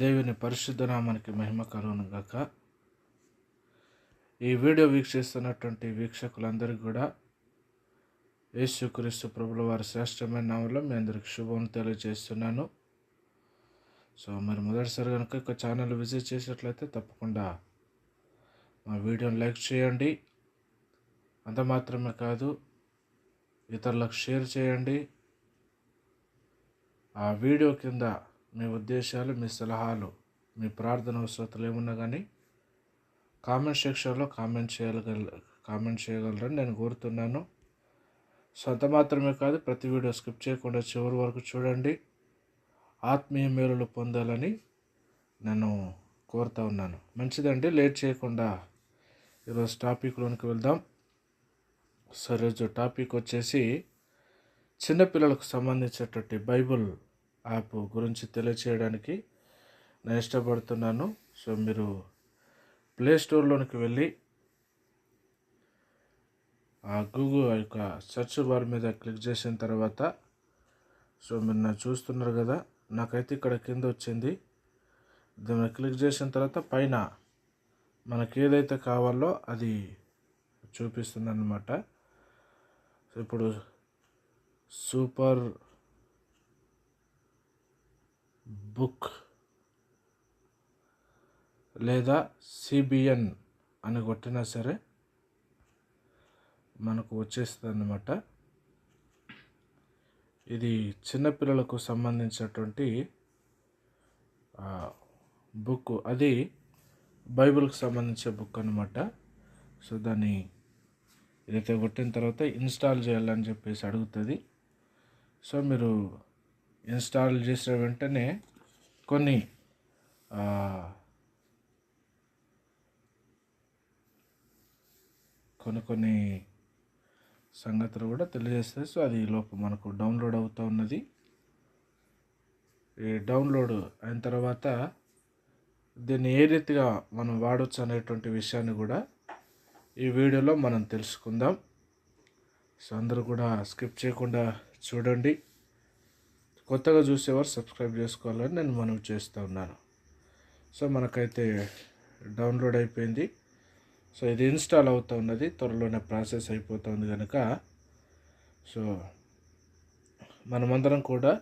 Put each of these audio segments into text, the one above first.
దేవుని పరిశుద్ధ నామానికి మహిమ కలుగును గాక ఈ వీడియో వీక్షిస్తున్నటువంటి వీక్షకులందరికీ కూడా యేసుక్రీస్తు ప్రభుల వారి శ్రేష్టమైన నామంలో మీ అందరికి శుభం తెలియజేస్తున్నాను. సో మరి మొదటిసారి కనుక ఒక ఛానల్ విజిట్ చేసినట్లయితే తప్పకుండా మా వీడియోని లైక్ చేయండి. అంత మాత్రమే కాదు ఇతరులకు షేర్ చేయండి. ఆ వీడియో కింద మీ ఉద్దేశాలు మీ సలహాలు మీ ప్రార్థన అవసరతలు ఏమున్నా కానీ కామెంట్ సెక్షన్లో కామెంట్ చేయగల కామెంట్ చేయగలరని నేను కోరుతున్నాను. సొంత మాత్రమే కాదు ప్రతి వీడియో స్కిప్ చేయకుండా చివరి వరకు చూడండి. ఆత్మీయ మేలులు పొందాలని నేను కోరుతా ఉన్నాను. మంచిదండి లేట్ చేయకుండా ఈరోజు టాపిక్లోనికి వెళ్దాం. సరే టాపిక్ వచ్చేసి చిన్నపిల్లలకు సంబంధించినటువంటి బైబుల్ యాప్ గురించి తెలియచేయడానికి నేను ఇష్టపడుతున్నాను. సో మీరు ప్లే స్టోర్లోనికి వెళ్ళి ఆ గూగుల్ యొక్క సెర్చ్ బార్ మీద క్లిక్ చేసిన తర్వాత సో మీరు నా చూస్తున్నారు కదా నాకైతే ఇక్కడ కింద వచ్చింది. దాన్ని క్లిక్ చేసిన తర్వాత పైన మనకి ఏదైతే కావాలో అది చూపిస్తుంది అన్నమాట ఇప్పుడు సూపర్ బుక్ లేదా సిబిఎన్ అని కొట్టినా సరే మనకు వచ్చేస్తుంది అన్నమాట ఇది చిన్నపిల్లలకు సంబంధించినటువంటి బుక్. అది బైబిల్కి సంబంధించిన బుక్ అనమాట సో దాన్ని ఇదైతే కొట్టిన తర్వాత ఇన్స్టాల్ చేయాలని చెప్పేసి అడుగుతుంది. సో మీరు ఇన్స్టాల్ చేసిన వెంటనే కొన్ని కొన్ని కొన్ని సంగతులు కూడా తెలియజేస్తాయి. సో అది లోపు మనకు డౌన్లోడ్ అవుతూ ఉన్నది. ఈ డౌన్లోడ్ అయిన తర్వాత దీన్ని ఏ రీతిగా మనం వాడవచ్చు అనేటువంటి విషయాన్ని కూడా ఈ వీడియోలో మనం తెలుసుకుందాం. సో అందరూ కూడా స్కిప్ చేయకుండా చూడండి. కొత్తగా చూసేవారు సబ్స్క్రైబ్ చేసుకోవాలని నేను మనవి చేస్తూ ఉన్నాను. సో మనకైతే డౌన్లోడ్ అయిపోయింది. సో ఇది ఇన్స్టాల్ అవుతూ ఉన్నది. త్వరలోనే ప్రాసెస్ అయిపోతుంది కనుక సో మనమందరం కూడా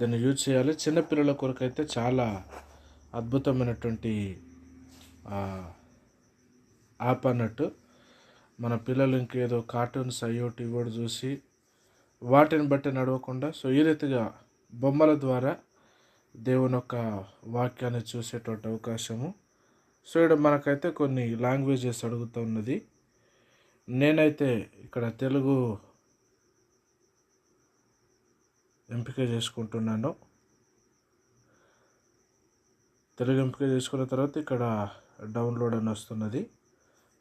దాన్ని యూజ్ చేయాలి. చిన్నపిల్లల కొరకు అయితే చాలా అద్భుతమైనటువంటి యాప్ అన్నట్టు. మన పిల్లలు ఇంకేదో కార్టూన్స్ అయ్యోటి కూడా చూసి వాటిని బట్టి నడవకుండా సో ఈ రీతిగా బొమ్మల ద్వారా దేవుని యొక్క వాక్యాన్ని చూసేటువంటి అవకాశము. సో ఇక్కడ మనకైతే కొన్ని లాంగ్వేజెస్ అడుగుతూ ఉన్నది. నేనైతే ఇక్కడ తెలుగు ఎంపిక చేసుకుంటున్నాను. తెలుగు ఎంపిక చేసుకున్న తర్వాత ఇక్కడ డౌన్లోడ్ అని వస్తున్నది.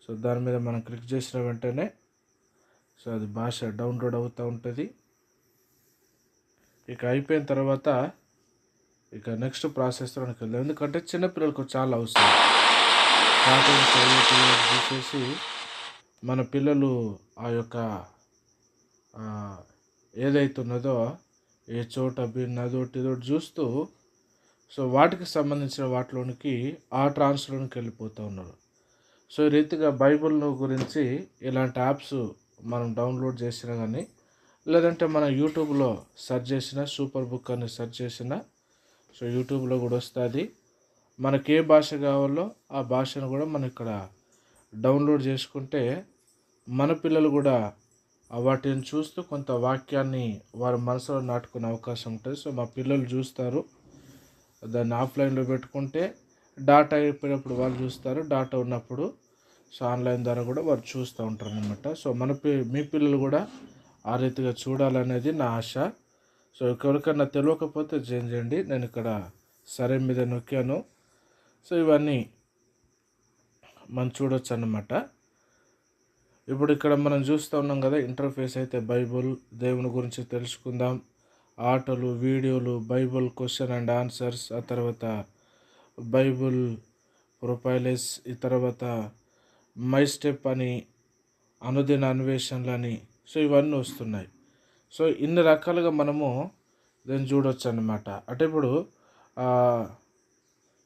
సో దాని మీద మనం క్లిక్ చేసిన వెంటనే సో అది భాష డౌన్లోడ్ అవుతూ ఉంటుంది. ఇక అయిపోయిన తర్వాత ఇక నెక్స్ట్ ప్రాసెస్లోకి వెళ్దాం. ఎందుకంటే చిన్నపిల్లలకు చాలా అవసరం. కార్టూన్స్ చూసేసి మన పిల్లలు ఆ యొక్క ఏదైతున్నదో ఏ చోట బిన్నదో అదొకటి ఇదొకటి చూస్తూ సో వాటికి సంబంధించిన వాటిలోనికి ఆ ట్రాన్స్లోనికి వెళ్ళిపోతూ ఉన్నారు. సో ఈ రీతిగా బైబిల్ గురించి ఇలాంటి యాప్స్ మనం డౌన్లోడ్ చేసినా కానీ లేదంటే మన యూట్యూబ్లో సెర్చ్ చేసిన సూపర్ బుక్ అని సెర్చ్ చేసిన సో యూట్యూబ్లో కూడా వస్తుంది. మనకి ఏ భాష కావాలో ఆ భాషను కూడా మనం ఇక్కడ డౌన్లోడ్ చేసుకుంటే మన పిల్లలు కూడా వాటిని చూస్తూ కొంత వాక్యాన్ని వారి మనసులో నాటుకునే అవకాశం ఉంటుంది. సో మా పిల్లలు చూస్తారు. దాన్ని ఆఫ్లైన్లో పెట్టుకుంటే డాటా అయిపోయినప్పుడు వాళ్ళు చూస్తారు. డాటా ఉన్నప్పుడు సో ఆన్లైన్ ద్వారా కూడా వారు చూస్తూ ఉంటారు అనమాట సో మన పి మీ పిల్లలు కూడా ఆ రీతిగా చూడాలనేది నా ఆశ. సో ఎవరికన్నా తెలియకపోతే చేంజ్ చేయండి. నేను ఇక్కడ సరే మీద నొక్కాను. సో ఇవన్నీ మనం చూడొచ్చు అన్నమాట. ఇప్పుడు ఇక్కడ మనం చూస్తూ ఉన్నాం కదా ఇంటర్ఫేస్ అయితే బైబుల్ దేవుని గురించి తెలుసుకుందాం. ఆటలు వీడియోలు బైబుల్ క్వశ్చన్ అండ్ ఆన్సర్స్ ఆ తర్వాత బైబుల్ ప్రొఫైలెస్ ఈ తర్వాత మై స్టెప్ అని అనుదిన అన్వేషణలు అని సో ఇవన్నీ వస్తున్నాయి. సో ఇన్ని రకాలుగా మనము దీన్ని చూడొచ్చు అనమాట అంటే ఇప్పుడు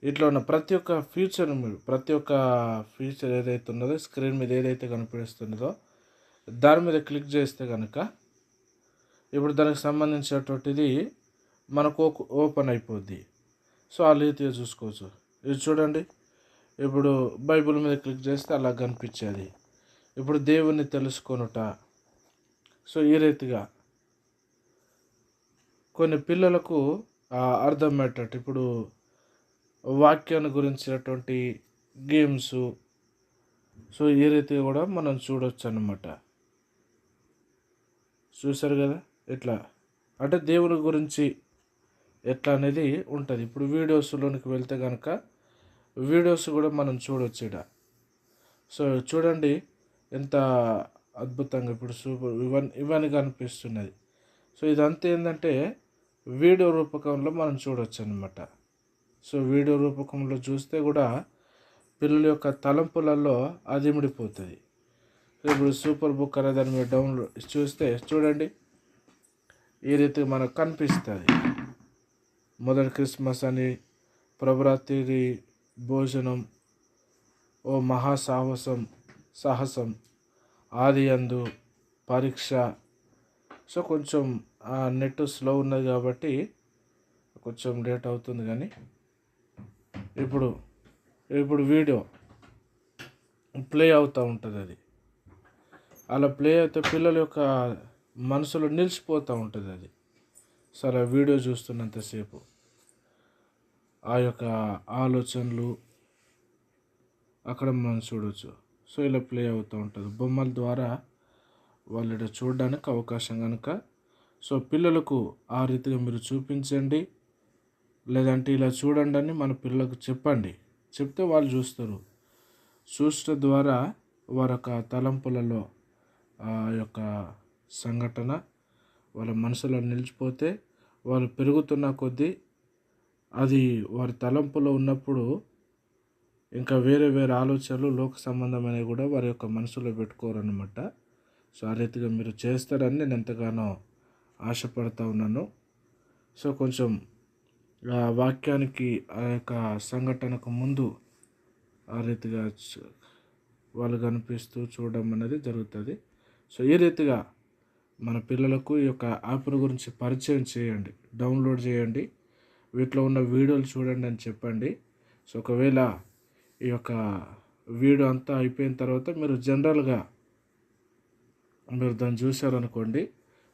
ఇట్లా ఉన్న ప్రతి ఒక్క ఫీచర్ మీరు ప్రతి ఒక్క ఫీచర్ ఏదైతే ఉన్నదో స్క్రీన్ మీద ఏదైతే కనిపిస్తున్నదో దాని మీద క్లిక్ చేస్తే కనుక ఇప్పుడు దానికి సంబంధించినటువంటిది మనకు ఓపెన్ అయిపోద్ది. సో ఆ రీతిగా చూసుకోవచ్చు. ఇది చూడండి. ఇప్పుడు బైబిల్ మీద క్లిక్ చేస్తే అలా కనిపించేది. ఇప్పుడు దేవుణ్ణి తెలుసుకొనుట. సో ఈ రీతిగా కొన్ని పిల్లలకు అర్థమయ్యేటట్టు ఇప్పుడు వాక్యాన్ని గురించినటువంటి గేమ్స్. సో ఈ రీతిగా కూడా మనం చూడొచ్చు అన్నమాట చూసారు కదా? ఎట్లా? అంటే దేవుని గురించి ఎట్లా అనేది ఉంటుంది. ఇప్పుడు వీడియోస్లోనికి వెళ్తే కనుక వీడియోస్ కూడా మనం చూడవచ్చు ఇక్కడ సో చూడండి ఎంత అద్భుతంగా ఇప్పుడు సూపర్ ఇవన్నీ ఇవన్నీ కనిపిస్తున్నది సో ఇదంతా ఏంటంటే వీడియో రూపకంలో మనం చూడవచ్చు అనమాట సో వీడియో రూపకంలో చూస్తే కూడా పిల్లల యొక్క తలంపులలో అది ముడిపోతుంది. ఇప్పుడు సూపర్ బుక్ అనే దాని మీద డౌన్లోడ్ చూస్తే చూడండి ఈ రీతి మనకు కనిపిస్తుంది. మొదటి క్రిస్మస్ అని ప్రభరాత్రి భోజనం ఓ మహాసాహసం సాహసం ఆది అందు పరీక్ష. సో కొంచెం నెట్ స్లో ఉన్నది కాబట్టి కొంచెం లేట్ అవుతుంది కానీ. ఇప్పుడు ఇప్పుడు వీడియో ప్లే అవుతూ ఉంటుంది అది. అలా ప్లే అయితే పిల్లల యొక్క మనసులో నిలిచిపోతూ ఉంటుంది అది. సో అలా వీడియో చూస్తున్నంతసేపు ఆ యొక్క ఆలోచనలు అక్కడ మనం చూడవచ్చు సో ఇలా ప్లే అవుతూ ఉంటుంది. బొమ్మల ద్వారా వాళ్ళు ఇక్కడ చూడడానికి అవకాశం కనుక సో పిల్లలకు ఆ రీతిగా మీరు చూపించండి. లేదంటే ఇలా చూడండి అని మన పిల్లలకు చెప్పండి. చెప్తే వాళ్ళు చూస్తారు. చూసిన ద్వారా వారి యొక్క తలంపులలో ఆ యొక్క సంఘటన వాళ్ళ మనసులో నిలిచిపోతే వాళ్ళు పెరుగుతున్న కొద్దీ అది వారి తలంపులో ఉన్నప్పుడు ఇంకా వేరే వేరే ఆలోచనలు లోక సంబంధమైనవి కూడా వారి యొక్క మనసులో పెట్టుకోరనమాట సో ఆ రీతిగా మీరు చేస్తారని నేను ఎంతగానో ఆశపడతా ఉన్నాను. సో కొంచెం ఆ వాక్యానికి ఆ యొక్క సంఘటనకు ముందు ఆ రీతిగా వాళ్ళు కనిపిస్తూ చూడడం అనేది జరుగుతుంది. సో ఈ రీతిగా మన పిల్లలకు ఈ యొక్క యాప్ల గురించి పరిచయం చేయండి. డౌన్లోడ్ చేయండి. వీటిలో ఉన్న వీడియోలు చూడండి అని చెప్పండి. సో ఒకవేళ ఈ యొక్క వీడియో అంతా అయిపోయిన తర్వాత మీరు జనరల్గా మీరు దాన్ని చూశారనుకోండి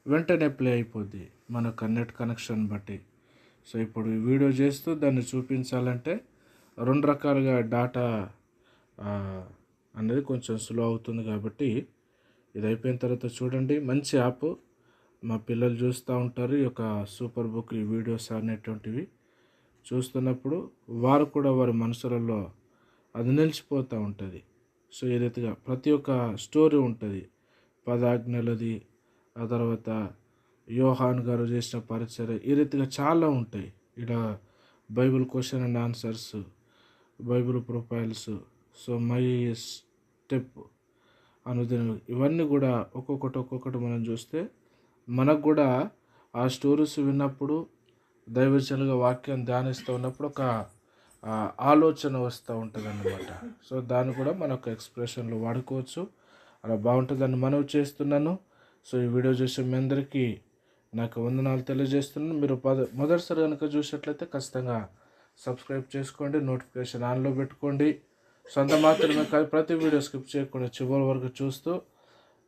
వెంటనే ప్లే అయిపోద్ది మన నెట్ కనెక్షన్ బట్టి. సో ఇప్పుడు ఈ వీడియో చేస్తూ దాన్ని చూపించాలంటే రెండు రకాలుగా డాటా అనేది కొంచెం స్లో అవుతుంది కాబట్టి ఇది అయిపోయిన తర్వాత చూడండి. మంచి యాప్ మా పిల్లలు చూస్తూ ఉంటారు ఈ యొక్క సూపర్ బుక్ ఈ వీడియోస్ అనేటువంటివి. చూస్తున్నప్పుడు వారు కూడా వారి మనసులలో అది నిలిచిపోతూ ఉంటుంది. సో ఈ రీతిగా ప్రతి ఒక్క స్టోరీ ఉంటుంది. పదాజ్ఞలది ఆ తర్వాత యోహాన్ గారు చేసిన పరిచయం ఈ రీతిగా చాలా ఉంటాయి. ఇలా Bible question and answers Bible profiles so my step అనుదిన ఇవన్నీ కూడా ఒక్కొక్కటి ఒక్కొక్కటి మనం చూస్తే మనకు కూడా ఆ స్టోరీస్ విన్నప్పుడు దైవజనులుగా వాక్యం ధ్యానిస్తూ ఉన్నప్పుడు ఒక ఆలోచన వస్తూ ఉంటుంది అన్నమాట సో దాన్ని కూడా మన ఒక ఎక్స్ప్రెషన్లో వాడుకోవచ్చు. అలా బాగుంటుందని మనవి చేస్తున్నాను. సో ఈ వీడియో చూసే మీ అందరికీ నాకు వందనాలు తెలియజేస్తున్నాను. మీరు పద మొదటిసారి కనుక చూసినట్లయితే ఖచ్చితంగా సబ్స్క్రైబ్ చేసుకోండి నోటిఫికేషన్ ఆన్లో పెట్టుకోండి. సొంత మాత్రమే కాదు ప్రతి వీడియో స్కిప్ చేయకుండా చివరి వరకు చూస్తూ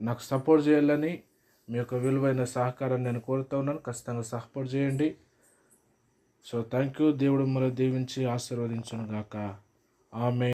నాకు సపోర్ట్ చేయాలని మీ యొక్క విలువైన సహకారం నేను కోరుతా ఉన్నాను. ఖచ్చితంగా సపోర్ట్ చేయండి. సో థ్యాంక్ యూ దేవుడు మరో దీవించి ఆశీర్వదించును గాక. ఆమె